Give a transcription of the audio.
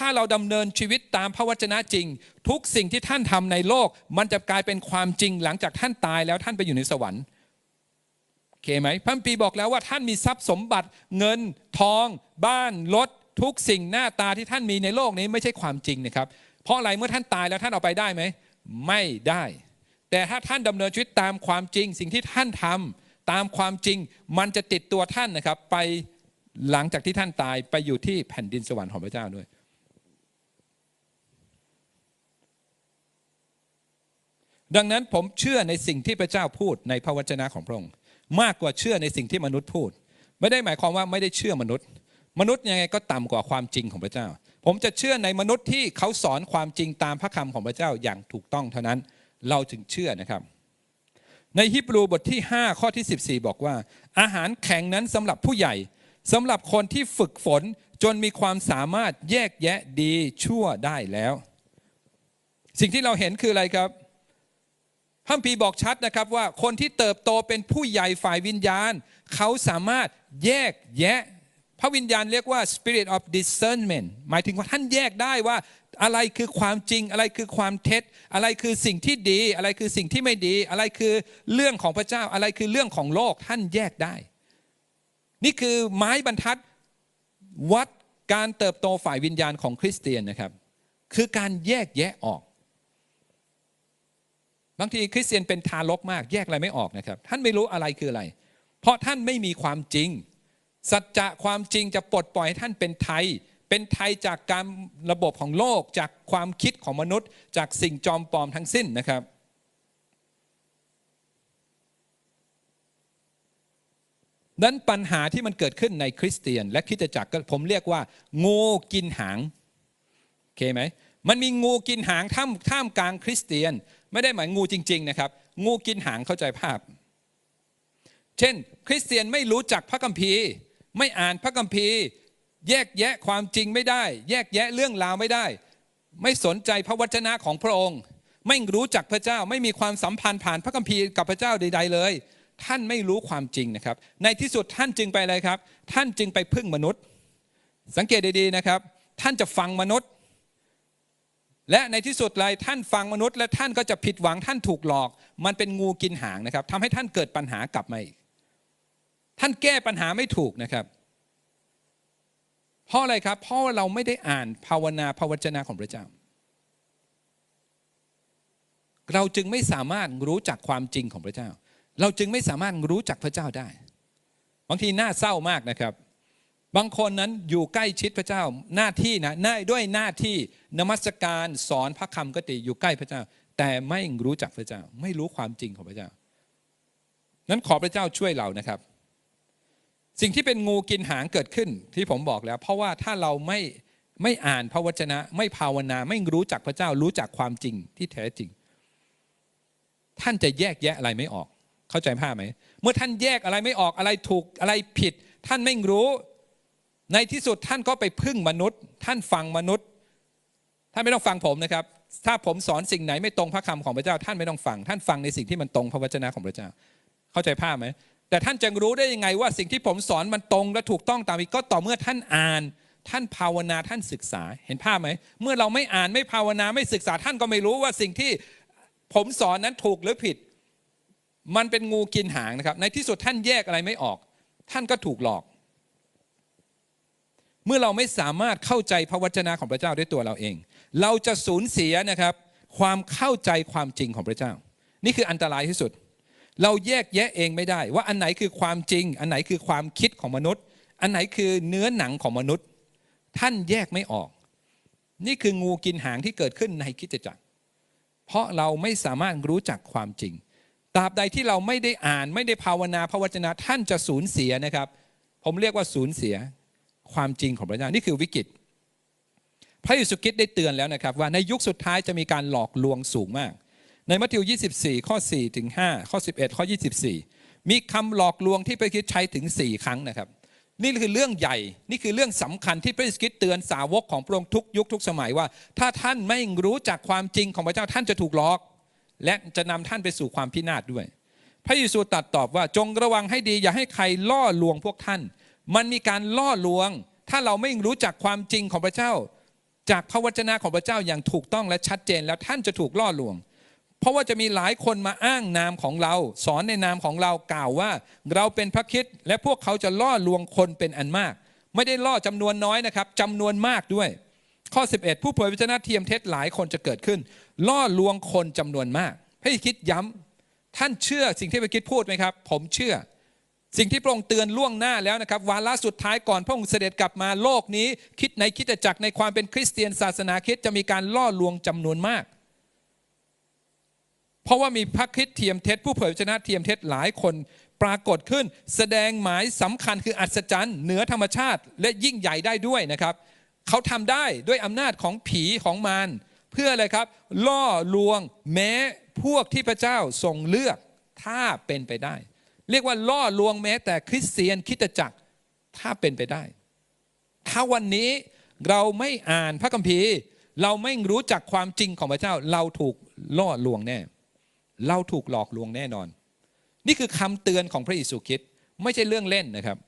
ถ้าเราดำเนินชีวิตตามพระวจนะจริง ทุกสิ่งที่ท่านทำในโลก มันจะกลายเป็นความจริงหลังจากท่านตายแล้วท่านไปอยู่ในสวรรค์โอเคไหมพระคัมภีบอกแล้วว่าท่านมีทรัพย์สมบัติ เงิน ทอง บ้านรถทุกสิ่งหน้าตาที่ท่านมีในโลกนี้ไม่ใช่ความจริงนะครับ เพราะอะไรเมื่อท่านตายแล้วท่านเอาไปได้ไหมไม่ได้ แต่ถ้าท่านดำเนินชีวิตตามความจริง สิ่งที่ท่านทำตามความจริง มันจะติดตัวท่านนะครับ ไปหลังจากที่ท่านตายไปอยู่ที่แผ่นดินสวรรค์ของพระเจ้าด้วย ดังนั้นผมเชื่อในสิ่งที่พระเจ้าพูดในพระวจนะของพระองค์ มากกว่าเชื่อในสิ่งที่มนุษย์พูด ไม่ได้หมายความว่าไม่ได้เชื่อมนุษย์ มนุษย์ยังไงก็ต่ำกว่าความจริงของพระเจ้า ผมจะเชื่อในมนุษย์ที่เขาสอนความจริงตามพระคำของพระเจ้าอย่างถูกต้องเท่านั้นเราถึงเชื่อนะครับ ในฮิบรูบทที่ 5 ข้อที่ 14 บอกว่า อาหารแข็งนั้นสำหรับผู้ใหญ่สำหรับคนที่ฝึกฝนจนมีความสามารถแยกแยะดีชั่วได้แล้ว สิ่งที่เราเห็นคืออะไรครับ พระคัมภีบอกชัดนะครับว่าคนที่เติบโตเป็นผู้ใหญ่ฝ่ายวิญญาณ เขาสามารถแยกแยะ พระวิญญาณเรียกว่า spirit of discernment หมายถึงว่าท่านแยกได้ว่าอะไรคือความจริง อะไรคือความเท็จ อะไรคือสิ่งที่ดี อะไรคือสิ่งที่ไม่ดี อะไรคือเรื่องของพระเจ้าอะไรคือเรื่องของโลกท่านแยกได้ นี่คือไม้บรรทัดวัดการเติบโตฝ่ายวิญญาณของคริสเตียนนะครับ คือการแยกแยะออก บางทีคริสเตียนเป็นทารกมากแยกอะไรไม่ออกนะครับ ท่านไม่รู้อะไรคืออะไร เพราะท่านไม่มีความจริง สัจจะความจริงจะปลดปล่อยให้ท่านเป็นไทย เป็นไทยจากการระบบของโลก จากความคิดของมนุษย์ จากสิ่งจอมปลอมทั้งสิ้นนะครับนั้นปัญหาที่มันเกิดขึ้นในคริสเตียน และคริสตจักรก็ผมเรียกว่า งูกินหางโอเคไหมมันมีงูกินหางท่ามท่ามกลางคริสเตียน ไม่ได้หมายงูจริง ๆ นะครับ งูกินหางเข้าใจภาพ เช่น คริสเตียนไม่รู้จักพระคัมภีร์ ไม่อ่านพระคัมภีร์ แยกแยะความจริงไม่ได้ แยกแยะเรื่องราวไม่ได้ ไม่สนใจพระวจนะของพระองค์ ไม่รู้จักพระเจ้าไม่มีความสัมพันธ์ผ่านพระคัมภีร์กับพระเจ้าใด ๆ เลย ท่านไม่รู้ความจริงนะครับ ในที่สุดท่านจึงไปอะไรครับ ท่านจึงไปพึ่งมนุษย์ สังเกตดีๆนะครับ ท่านจะฟังมนุษย์ และในที่สุดเลยท่านฟังมนุษย์ และท่านก็จะผิดหวังท่านถูกหลอก มันเป็นงูกินหางนะครับทำให้ท่านเกิดปัญหากลับมาอีก ท่านแก้ปัญหาไม่ถูกนะครับ เพราะอะไรครับ เพราะว่าเราไม่ได้อ่านภาวนาพระวจนะของพระเจ้า เราจึงไม่สามารถรู้จักความจริงของพระเจ้า เราจึงไม่สามารถรู้จักพระเจ้าได้บางทีน่าเศร้ามากนะครับ บางคนนั้นอยู่ใกล้ชิดพระเจ้าหน้าที่นะน่ด้วยหน้าที่นมัสการสอนพระคำกติอยู่ใกล้พระเจ้า แต่ไม่รู้จักพระเจ้า ไม่รู้ความจริงของพระเจ้า นั้นขอพระเจ้าช่วยเรานะครับ สิ่งที่เป็นงูกินหางเกิดขึ้นที่ผมบอกแล้ว เพราะว่าถ้าเราไม่ไม่อ่านพระวจนะ ไม่ภาวนา ไม่รู้จักพระเจ้ารู้จักความจริงที่แท้จริง ท่านจะแยกแยะอะไรไม่ออก เข้าใจภาพไหมเมื่อท่านแยกอะไรไม่ออกอะไรถูกอะไรผิด ท่านไม่รู้ ในที่สุดท่านก็ไปพึ่งมนุษย์ ท่านฟังมนุษย์ ท่านไม่ต้องฟังผมนะครับ ถ้าผมสอนสิ่งไหนไม่ตรงพระคำของพระเจ้า ท่านไม่ต้องฟัง ท่านฟังในสิ่งที่มันตรงพระวจนะของพระเจ้า เข้าใจภาพไหมแต่ท่านจะรู้ได้ยังไงว่าสิ่งที่ผมสอนมันตรงและถูกต้องตามอีกก็ต่อเมื่อท่านอ่าน ท่านภาวนาท่านศึกษาเห็นภาพไหมเมื่อเราไม่อ่านไม่ภาวนาไม่ศึกษาท่านก็ไม่รู้ว่าสิ่งที่ผมสอนนั้นถูกหรือผิด มันเป็นงูกินหางนะครับ ในที่สุดท่านแยกอะไรไม่ออก ท่านก็ถูกหลอก เมื่อเราไม่สามารถเข้าใจพระวจนะของพระเจ้าด้วยตัวเราเอง เราจะสูญเสียนะครับ ความเข้าใจความจริงของพระเจ้า นี่คืออันตรายที่สุด เราแยกแยะเองไม่ได้ ว่าอันไหนคือความจริง อันไหนคือความคิดของมนุษย์ อันไหนคือเนื้อหนังของมนุษย์ ท่านแยกไม่ออก นี่คืองูกินหางที่เกิดขึ้นในคิดจักร เพราะเราไม่สามารถรู้จักความจริงตราบใดที่เราไม่ได้อ่านไม่ได้ภาวนาพระวจนะท่านจะสูญเสียนะครับ ผมเรียกว่าสูญเสีย ความจริงของพระเจ้านี่คือวิกฤต พระเยซูคริสต์ได้เตือนแล้วนะครับ ว่าในยุคสุดท้ายจะมีการหลอกลวงสูงมาก ในมัทธิว 24 ข้อ 4 ถึง 5 ข้อ 11 ข้อ 24 มีคำหลอกลวงที่พระคริสต์ใช้ถึง 4 ครั้งนะครับ นี่คือเรื่องใหญ่ นี่คือเรื่องสำคัญที่พระคริสต์เตือนสาวกของพระองค์ทุกยุคทุกสมัยว่า ถ้าท่านไม่รู้จักความจริงของพระเจ้าท่านจะถูกหลอก และจะนำท่านไปสู่ความพินาศด้วย พระเยซูตรัสตอบว่าจงระวังให้ดีอย่าให้ใครล่อลวงพวกท่าน มันมีการล่อลวง ถ้าเราไม่รู้จักความจริงของพระเจ้า จากพระวจนะของพระเจ้าอย่างถูกต้องและชัดเจนแล้วท่านจะถูกล่อลวง เพราะว่าจะมีหลายคนมาอ้างนามของเรา สอนในนามของเรากล่าวว่า เราเป็นพระคิดและพวกเขาจะล่อลวงคนเป็นอันมาก ไม่ได้ล่อจำนวนน้อยนะครับจำนวนมากด้วย ข้อ 11 ผู้เผยพระวจนะเทียมเท็จหลายคนจะเกิดขึ้น ล่อลวงคนจำนวนมาก ให้คิดย้ำท่านเชื่อสิ่งที่พระคิดพูดไหมครับ ผมเชื่อ สิ่งที่พระองค์เตือนล่วงหน้าแล้วนะครับวาระสุดท้ายก่อนพระองค์เสด็จกลับมาโลกนี้ คิดในคิดจักรในความเป็นคริสเตียนศาสนาคริสต์จะมีการล่อลวงจำนวนมาก เพราะว่ามีพระคริสต์เทียมเท็จผู้เผยพระวจนะเทียมเท็จหลายคนปรากฏขึ้น แสดงหมายสำคัญคืออัศจรรย์เหนือธรรมชาติ และยิ่งใหญ่ได้ด้วยนะครับ เขาทำได้ด้วยอำนาจของผีของมารเพื่ออะไรครับ ล่อลวงแม้พวกที่พระเจ้าทรงเลือกถ้าเป็นไปได้ เรียกว่าล่อลวงแม้แต่คริสเตียนคิดจักรถ้าเป็นไปได้ ถ้าวันนี้เราไม่อ่านพระคัมภีร์ เราไม่รู้จักความจริงของพระเจ้า เราถูกล่อลวงแน่ เราถูกหลอกลวงแน่นอน นี่คือคำเตือนของพระเยซูคริสต์ไม่ใช่เรื่องเล่นนะครับ